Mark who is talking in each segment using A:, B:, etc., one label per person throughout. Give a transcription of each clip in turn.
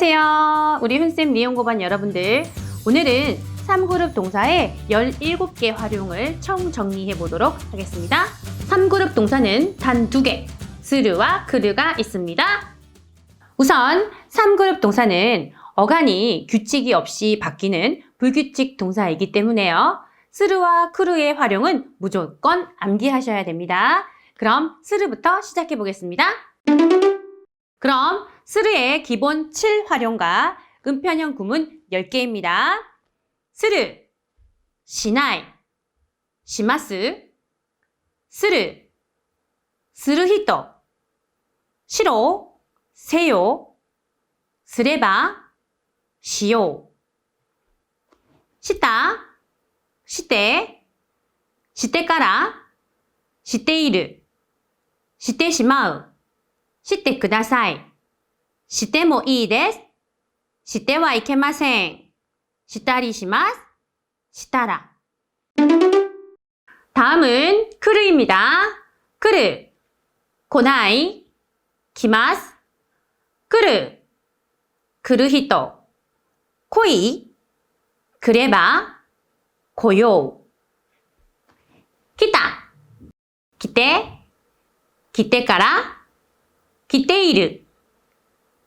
A: 안녕하세요. 우리 훈쌤 니온고반 여러분들. 오늘은 3그룹 동사의 17개 활용을 총 정리해 보도록 하겠습니다. 3그룹 동사는 단두 개, 스르와 크르가 있습니다. 우선 3그룹 동사는 어간이 규칙이 없이 바뀌는 불규칙 동사이기 때문에요. 스르와 크루의 활용은 무조건 암기하셔야 됩니다. 그럼 스르부터 시작해 보겠습니다. 그럼 스르의 기본 7활용과 은편형 구문 10개입니다. 스르, 시나이, 시마스, 스르, 스르히토, 시로, 세요, 스레바, 시요, 시다, 시대, 시대까라, 시대이르, 시대시마우, してください。 してもいいです。してはいけません。したりします。したら。 다음은 크르입니다. 크르. 고나이. 키마스. 크르. 크르히토. 코이. 그래바. 고요. 기타. 기대. 기대から来ている。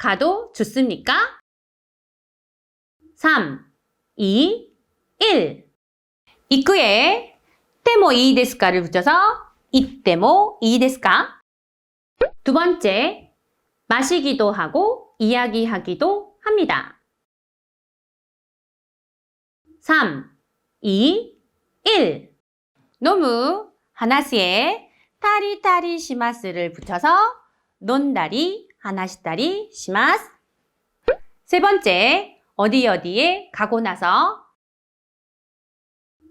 A: 가도 좋습니까? 3, 2, 1. 이끄에 때모 이 데스까를 붙여서 이때모 이 데스까? 두 번째, 마시기도 하고 이야기하기도 합니다. 3, 2, 1. 노무 하나시에 타리타리 시마스를 붙여서 논다리, 하나시다리, 시마스. 세 번째, 어디 어디에 가고 나서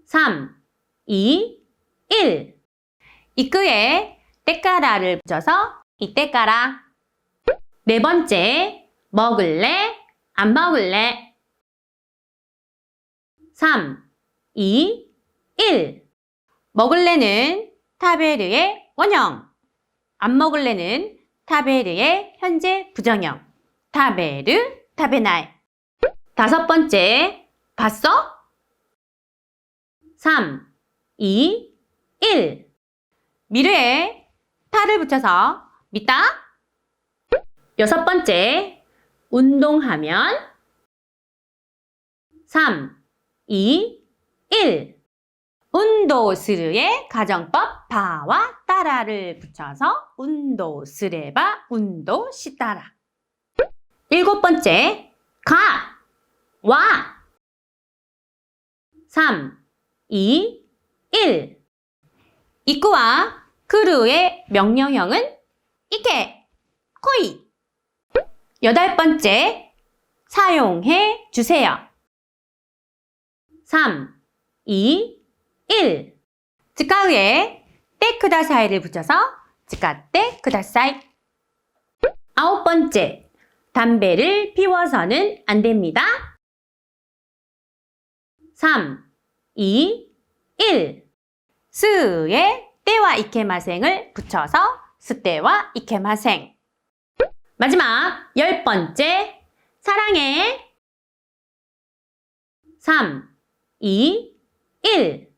A: 3, 2, 1. 이끄에 때까라를 붙여서 이때까라. 네 번째, 먹을래, 안 먹을래. 3, 2, 1. 먹을래는 타베르의 원형. 안 먹을래는 타베르의 현재 부정형. 타베르, 타베나이. 다섯 번째, 봤어? 3, 2, 1. 미르에 타를 붙여서 믿다? 여섯 번째, 운동하면 3, 2, 1. 운도스르의 가정법 바와 따라를 붙여서 운도스레바 운도시따라. 일곱 번째, 가, 와. 3, 2, 1. 이쿠와 크루의 명령형은 이케, 코이. 여덟 번째, 사용해 주세요. 3, 2, 1. 즉가후에 때 크다사이를 붙여서 즉가 때 크다사이. 아홉 번째. 담배를 피워서는 안 됩니다. 3, 2, 1. 스에 때와 이케마생을 붙여서 스때와 이케마생. 마지막 열 번째 사랑해. 3, 2, 1.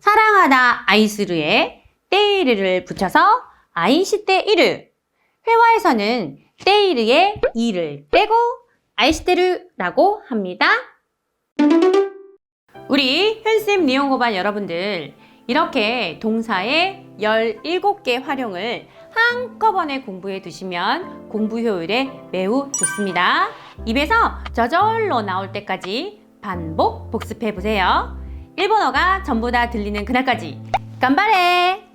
A: 사랑하다 아이스르에 때이르를 붙여서 아이시테이르. 회화에서는 때이르에 이를 빼고 아이시테르라고 합니다. 우리 현쌤 니온고반 여러분들 이렇게 동사의 17개 활용을 한꺼번에 공부해 두시면 공부 효율에 매우 좋습니다. 입에서 저절로 나올 때까지 반복 복습해 보세요. 일본어가 전부 다 들리는 그날까지 간발해!